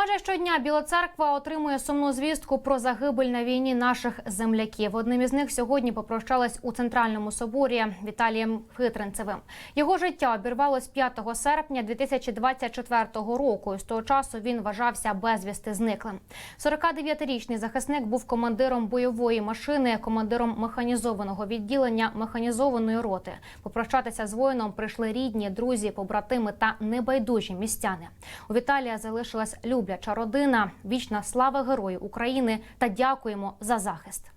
Майже щодня Біла церква отримує сумну звістку про загибель на війні наших земляків. Одним із них сьогодні попрощались у центральному соборі Віталієм Хитринцевим. Його життя обірвалось 5 серпня 2024 року. І з того часу він вважався безвісти зниклим. 49-річний захисник був командиром бойової машини, командиром механізованого відділення механізованої роти. Попрощатися з воїном прийшли рідні, друзі, побратими та небайдужі містяни. У Віталія залишилась любляча родина. Вічна слава герою України та дякуємо за захист.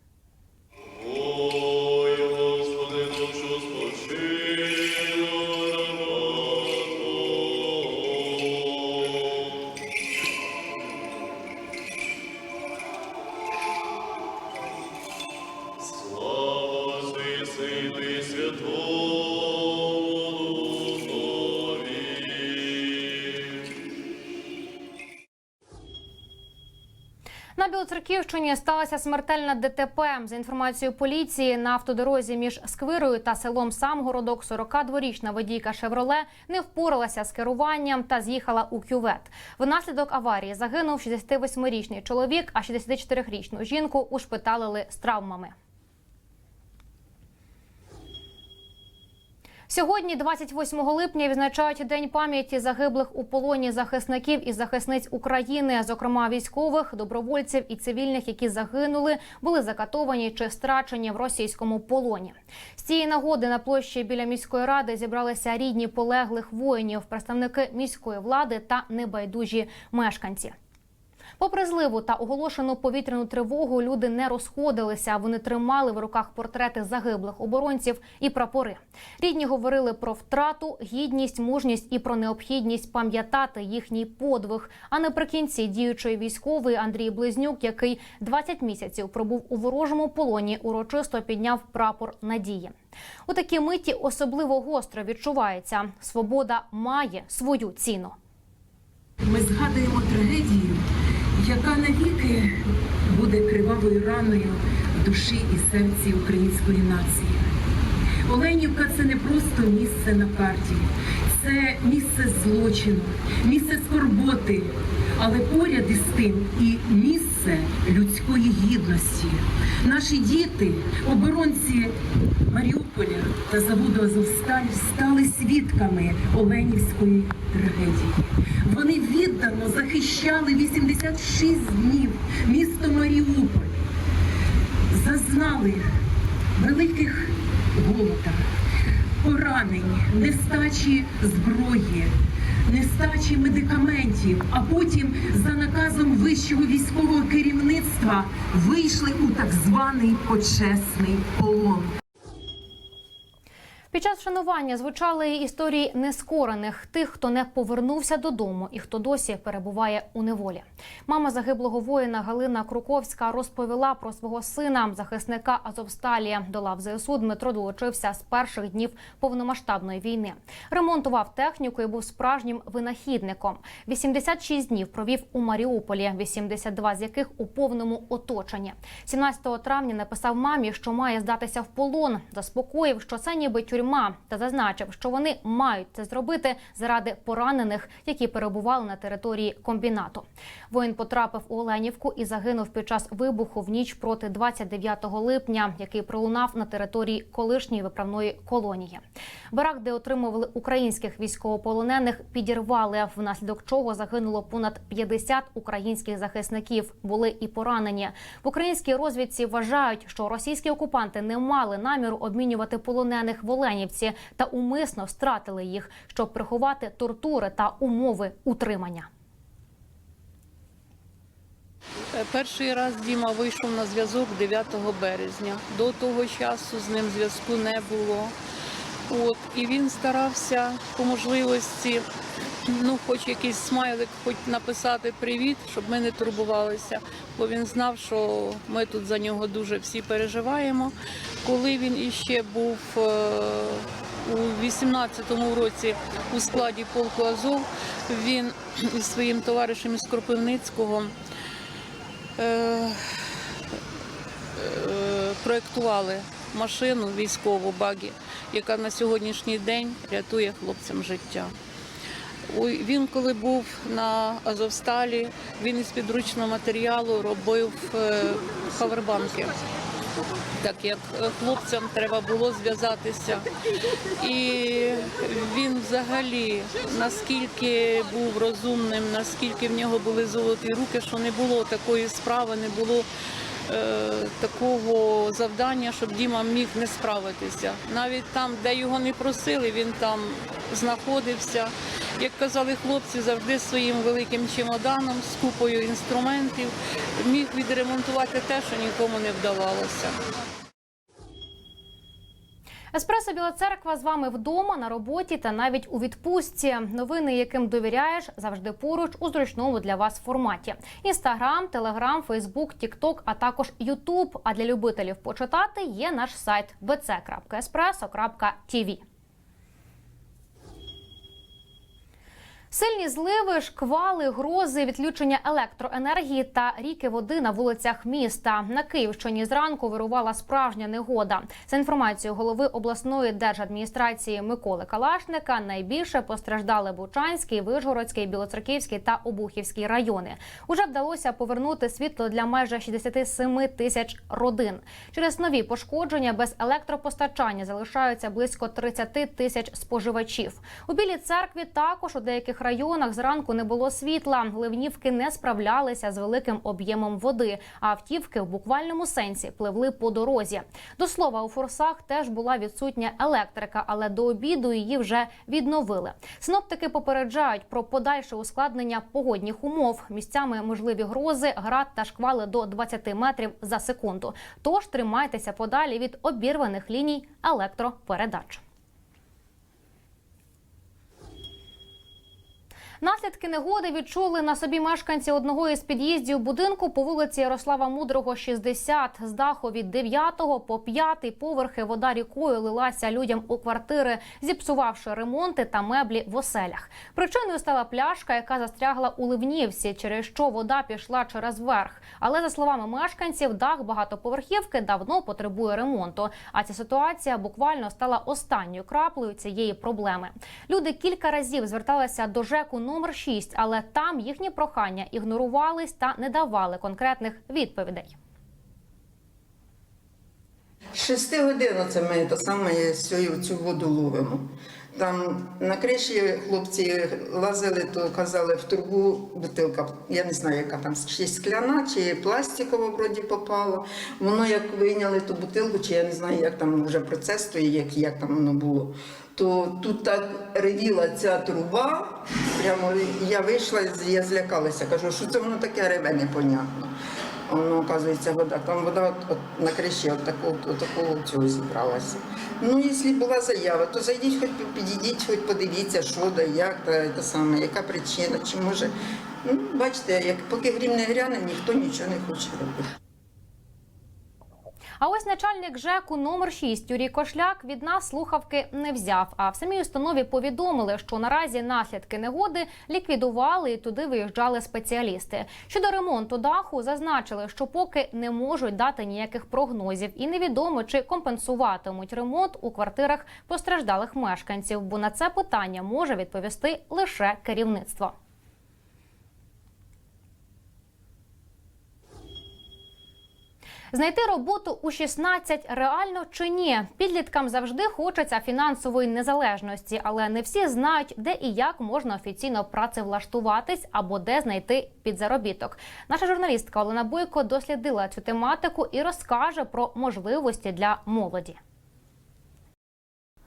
На Білоцерківщині сталася смертельна ДТП. За інформацією поліції, на автодорозі між Сквирою та селом Самгородок 42-річна водійка Шевроле не впоралася з керуванням та з'їхала у кювет. Внаслідок аварії загинув 68-річний чоловік, а 64-річну жінку ушпиталили з травмами. Сьогодні, 28 липня, відзначають День пам'яті загиблих у полоні захисників і захисниць України, зокрема військових, добровольців і цивільних, які загинули, були закатовані чи страчені в російському полоні. З цієї нагоди на площі біля міської ради зібралися рідні полеглих воїнів, представники міської влади та небайдужі мешканці. Попри зливу та оголошену повітряну тривогу, люди не розходилися. Вони тримали в руках портрети загиблих оборонців і прапори. Рідні говорили про втрату, гідність, мужність і про необхідність пам'ятати їхній подвиг. А наприкінці діючий військовий Андрій Близнюк, який 20 місяців пробув у ворожому полоні, урочисто підняв прапор надії. У такій миті особливо гостро відчувається свобода має свою ціну. Ми згадуємо навіки буде кривавою раною в душі і серці української нації. Оленівка це не просто місце на карті, це місце злочину, місце скорботи, але поряд із тим і місце людської гідності. Наші діти, оборонці Маріуполя та заводу Азовсталь, стали свідками Оленівської трагедії. Вони віддано захищали 86 днів місто Маріуполь, зазнали великих голода, поранень, нестачі зброї, нестачі медикаментів, а потім за наказом вищого військового керівництва вийшли у так званий почесний полон. Під час вшанування звучали історії нескорених тих, хто не повернувся додому і хто досі перебуває у неволі. Мама загиблого воїна Галина Круковська розповіла про свого сина, захисника Азовсталі. До лав ЗСУ Дмитро долучився з перших днів повномасштабної війни. Ремонтував техніку і був справжнім винахідником. 86 днів провів у Маріуполі, 82 з яких у повному оточенні. 17 травня написав мамі, що має здатися в полон. Заспокоїв, що це ніби тюрма, та зазначив, що вони мають це зробити заради поранених, які перебували на території комбінату. Воїн потрапив у Оленівку і загинув під час вибуху в ніч проти 29 липня, який пролунав на території колишньої виправної колонії. Барак, де отримували українських військовополонених, підірвали, внаслідок чого загинуло понад 50 українських захисників. Були і поранені. В українській розвідці вважають, що російські окупанти не мали наміру обмінювати полонених в Оленівці та умисно стратили їх, щоб приховати тортури та умови утримання. Перший раз Діма вийшов на зв'язок 9 березня. До того часу з ним зв'язку не було. От, і він старався по можливості, ну, хоч якийсь смайлик, хоч написати привіт, щоб ми не турбувалися, бо він знав, що ми тут за нього дуже всі переживаємо. Коли він іще був е, у 18-му році у складі полку Азов, він із своїм товаришем із Кропивницького е, е, проєктували машину військову багі, яка на сьогоднішній день рятує хлопцям життя. Він, коли був на Азовсталі, він із підручного матеріалу робив е, хавербанки. Так як е, хлопцям треба було зв'язатися. І він взагалі наскільки був розумним, наскільки в нього були золоті руки, що не було такої справи, не було е, такого завдання, щоб Діма міг не справитися. Навіть там, де його не просили, він там знаходився. Як казали хлопці, завжди своїм великим чемоданом з купою інструментів міг відремонтувати те, що нікому не вдавалося. Еспресо Біла Церква з вами вдома на роботі та навіть у відпустці. Новини, яким довіряєш, завжди поруч у зручному для вас форматі: інстаграм, телеграм, фейсбук, тікток, а також ютуб. А для любителів почитати є наш сайт bc.espresso.tv. Сильні зливи, шквали, грози, відключення електроенергії та ріки води на вулицях міста. На Київщині зранку вирувала справжня негода. За інформацією голови обласної держадміністрації Миколи Калашника, найбільше постраждали Бучанський, Вишгородський, Білоцерківський та Обухівський райони. Уже вдалося повернути світло для майже 67 тисяч родин. Через нові пошкодження без електропостачання залишаються близько 30 тисяч споживачів. У Білій церкві також у деяких районах зранку не було світла. Ливнівки не справлялися з великим об'ємом води, а автівки в буквальному сенсі пливли по дорозі. До слова, у форсах теж була відсутня електрика, але до обіду її вже відновили. Синоптики попереджають про подальше ускладнення погодних умов. Місцями можливі грози, град та шквали до 20 метрів за секунду. Тож тримайтеся подалі від обірваних ліній електропередач. Наслідки негоди відчули на собі мешканці одного із під'їздів будинку по вулиці Ярослава Мудрого, 60. З даху від 9 по 5 поверхи вода рікою лилася людям у квартири, зіпсувавши ремонти та меблі в оселях. Причиною стала пляшка, яка застрягла у ливнівці, через що вода пішла через верх. Але за словами мешканців, дах багатоповерхівки давно потребує ремонту. А ця ситуація буквально стала останньою краплею цієї проблеми. Люди кілька разів зверталися до ЖЕКу номер 6, але там їхні прохання ігнорувались та не давали конкретних відповідей. Шести годин це ми то саме цю воду ловимо. Там на криші хлопці лазили, то казали в трубу бутилка, я не знаю, яка там, чи скляна, чи пластикова вроді попала. Воно як вийняли ту бутилку, чи я не знаю, як там вже процес стоїть, як, як там воно було. То тут так ревіла ця труба, прямо я вийшла, я злякалася, кажу, що це воно таке реве непонятно. Воно, оказується, вода. Там вода от, от на криші от такого, от такого цього зібралася. Ну, якщо була заява, то зайдіть, хоч підійдіть, хоч подивіться, що да, як, та, та саме, яка причина, чи може. Ну, бачите, як поки грім не гряне, ніхто нічого не хоче робити. А ось начальник ЖЕКу номер 6 Юрій Кошляк від нас слухавки не взяв. А в самій установі повідомили, що наразі наслідки негоди ліквідували і туди виїжджали спеціалісти. Щодо ремонту даху, зазначили, що поки не можуть дати ніяких прогнозів, і невідомо чи компенсуватимуть ремонт у квартирах постраждалих мешканців, бо на це питання може відповісти лише керівництво. Знайти роботу у 16 реально чи ні? Підліткам завжди хочеться фінансової незалежності, але не всі знають, де і як можна офіційно працевлаштуватись або де знайти підзаробіток. Наша журналістка Олена Бойко дослідила цю тематику і розкаже про можливості для молоді.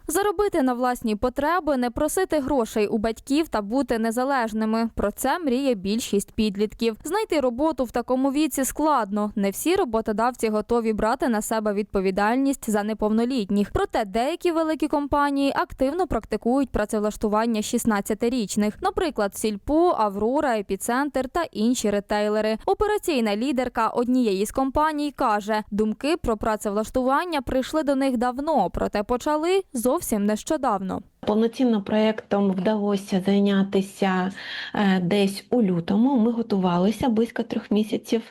Заробити на власні потреби, не просити грошей у батьків та бути незалежними. Про це мріє більшість підлітків. Знайти роботу в такому віці складно. Не всі роботодавці готові брати на себе відповідальність за неповнолітніх. Проте деякі великі компанії активно практикують працевлаштування 16-річних. Наприклад, Сільпо, Аврора, Епіцентр та інші ретейлери. Операційна лідерка однієї з компаній каже, думки про працевлаштування прийшли до них давно, проте почали зовсім нещодавно. Повноцінно проєктом вдалося зайнятися е, десь у лютому. Ми готувалися близько трьох місяців.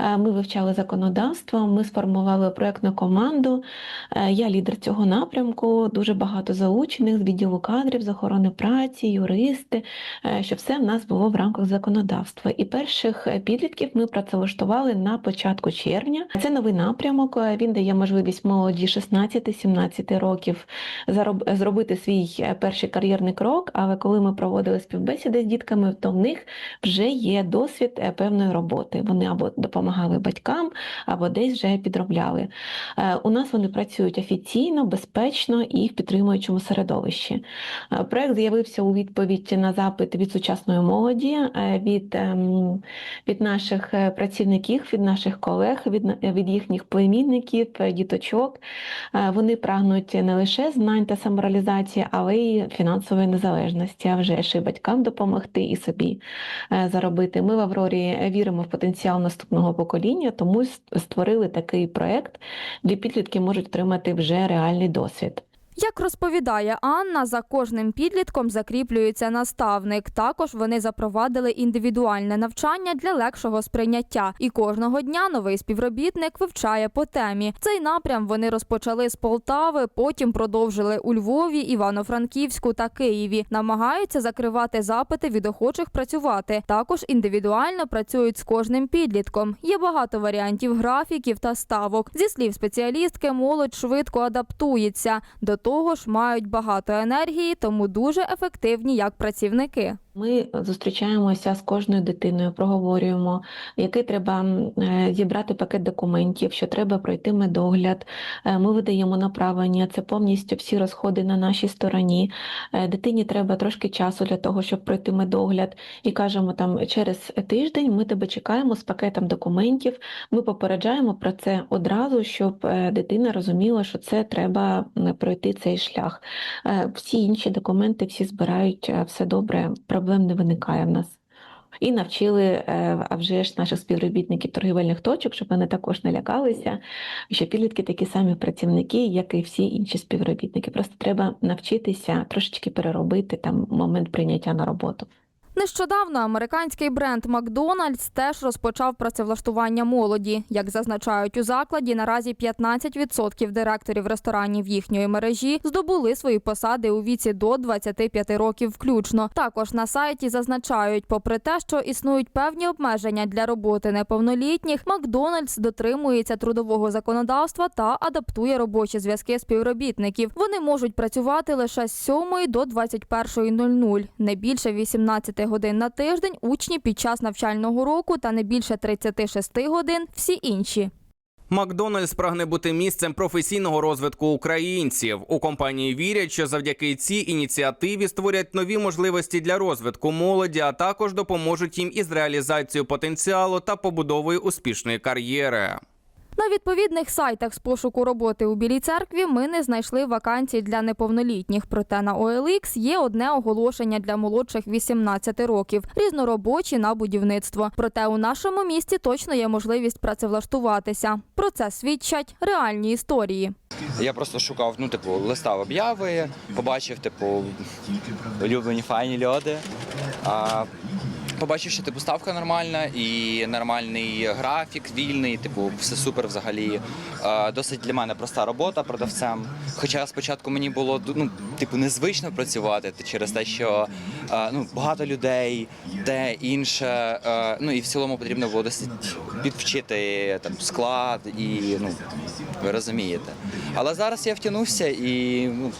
Е, Ми вивчали законодавство, ми сформували проєктну команду. Е, Я лідер цього напрямку, дуже багато залучених з відділу кадрів, з охорони праці, юристи, щоб все в нас було в рамках законодавства. І перших підлітків ми працевлаштували на початку червня. Це новий напрямок. Він дає можливість молоді 16-17 років зробити свій е, перший кар'єрний крок. Але коли ми проводили співбесіди з дітками, то в них вже є досвід е, певної роботи. Вони або допомагали батькам, або десь вже підробляли. Е, У нас вони працюють офіційно, безпечно і в підтримуючому середовищі. Проект з'явився у відповідь на запит від сучасної молоді, від, ем, від наших працівників, від наших колег, від, від їхніх племінників, діточок. Вони прагнуть не лише знань та самореалізації, але й фінансової незалежності, а вже ж і батькам допомогти і собі е, заробити. Ми в Аврорі віримо в потенціал наступного покоління, тому створили такий проект, де підлітки можуть отримати вже реальний досвід. Як розповідає Анна, за кожним підлітком закріплюється наставник. Також вони запровадили індивідуальне навчання для легшого сприйняття. І кожного дня новий співробітник вивчає по темі. Цей напрям вони розпочали з Полтави, потім продовжили у Львові, Івано-Франківську та Києві. Намагаються закривати запити від охочих працювати. Також індивідуально працюють з кожним підлітком. Є багато варіантів графіків та ставок. Зі слів спеціалістки, молодь швидко адаптується. До того ж, мають багато енергії, тому дуже ефективні як працівники. Ми зустрічаємося з кожною дитиною, проговорюємо, який треба е, зібрати пакет документів, що треба пройти медогляд. Е, Ми видаємо направлення, це повністю всі розходи на нашій стороні. Е, Дитині треба трошки часу для того, щоб пройти медогляд. І кажемо, там через тиждень ми тебе чекаємо з пакетом документів. Ми попереджаємо про це одразу, щоб дитина розуміла, що це треба пройти цей шлях. Всі інші документи всі збирають все добре, проблем не виникає в нас. І навчили е, а вже ж наших співробітників торгівельних точок, щоб вони також не лякалися, що підлітки такі самі працівники, як і всі інші співробітники. Просто треба навчитися трошечки переробити там момент прийняття на роботу. Нещодавно американський бренд Макдональдс теж розпочав працевлаштування молоді. Як зазначають у закладі, наразі 15% директорів ресторанів їхньої мережі здобули свої посади у віці до 25 років включно. Також на сайті зазначають, попри те, що існують певні обмеження для роботи неповнолітніх, Макдональдс дотримується трудового законодавства та адаптує робочі зв'язки співробітників. Вони можуть працювати лише з 7 до 21.00, не більше 18 годин на тиждень учні під час навчального року та не більше 36 годин всі інші. Макдональдс прагне бути місцем професійного розвитку українців. У компанії вірять, що завдяки цій ініціативі створять нові можливості для розвитку молоді, а також допоможуть їм із реалізацією потенціалу та побудовою успішної кар'єри. На відповідних сайтах з пошуку роботи у Білій церкві ми не знайшли вакансій для неповнолітніх. Проте на OLX є одне оголошення для молодших 18 років, різноробочі на будівництво. Проте у нашому місті точно є можливість працевлаштуватися. Про це свідчать реальні історії. Я просто шукав, ну, типу, листав обяви, побачив, типу, улюблені файні льоди. А, побачив, що типу ставка нормальна і нормальний графік, вільний, типу, все супер взагалі. А, досить для мене проста робота продавцем. Хоча спочатку мені було ну, типу, незвично працювати через те, що а, ну, багато людей, де інше. а, ну і в цілому потрібно було досить підвчити там склад і ну, ви розумієте. Але зараз я втягнувся і ну,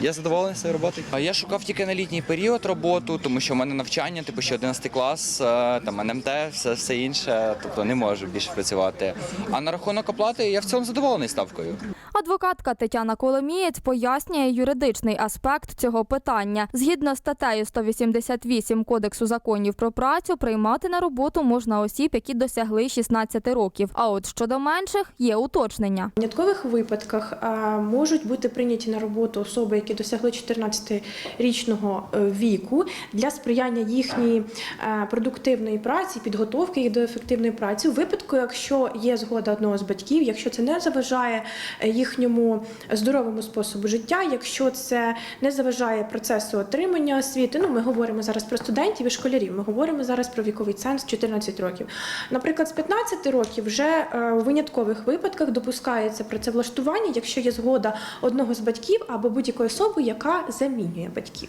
я задоволений своєю роботою. Я шукав тільки на літній період роботу, тому що в мене навчання, типу ще 11 клас, е, там НМТ, все, все інше, тобто не можу більше працювати. А на рахунок оплати я в цілому задоволений ставкою. Адвокатка Тетяна Коломієць пояснює юридичний аспект цього питання. Згідно статтею 188 Кодексу законів про працю, приймати на роботу можна осіб, які досягли 16 років. А от щодо менших є уточнення. В виняткових випадках можуть бути прийняті на роботу особи, які досягли 14-річного е, віку для сприяння їхньої е, продуктивної праці, підготовки їх до ефективної праці. У випадку, якщо є згода одного з батьків, якщо це не заважає е, їх їхньому здоровому способу життя, якщо це не заважає процесу отримання освіти. Ну, ми говоримо зараз про студентів і школярів. Ми говоримо зараз про віковий ценз 14 років. Наприклад, з 15 років вже е, у виняткових випадках допускається працевлаштування, якщо є згода одного з батьків або будь-якої особи, яка замінює батьків.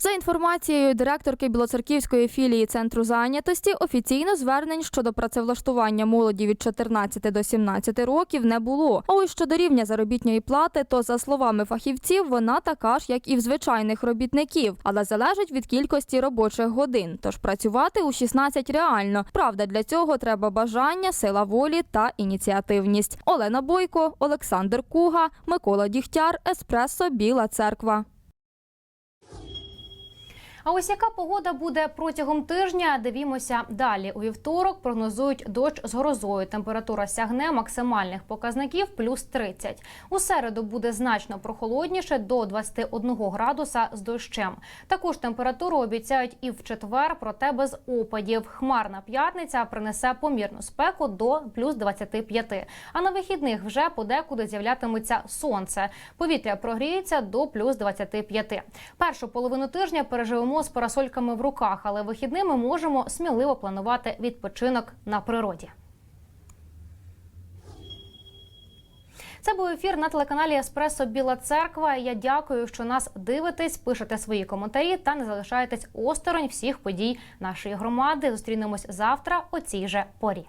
За інформацією директорки Білоцерківської філії центру зайнятості, офіційно звернень щодо працевлаштування молоді від 14 до 17 років не було. А ось щодо рівня заробітної плати, то за словами фахівців, вона така ж, як і в звичайних робітників, але залежить від кількості робочих годин. Тож працювати у 16 реально. Правда, для цього треба бажання, сила волі та ініціативність. Олена Бойко, Олександр Куга, Микола Дігтяр, Еспресо, Біла Церква. А ось яка погода буде протягом тижня? Дивімося далі. У вівторок прогнозують дощ з грозою. Температура сягне максимальних показників плюс 30. У середу буде значно прохолодніше до 21 градуса з дощем. Також температуру обіцяють і в четвер, проте без опадів. Хмарна п'ятниця принесе помірну спеку до плюс 25. А на вихідних вже подекуди з'являтиметься сонце. Повітря прогріється до плюс 25. Першу половину тижня переживемо з парасольками в руках, але вихідними можемо сміливо планувати відпочинок на природі. Це був ефір на телеканалі Еспресо Біла Церква. Я дякую, що нас дивитесь, пишете свої коментарі та не залишаєтесь осторонь всіх подій нашої громади. Зустрінемось завтра о цій же порі.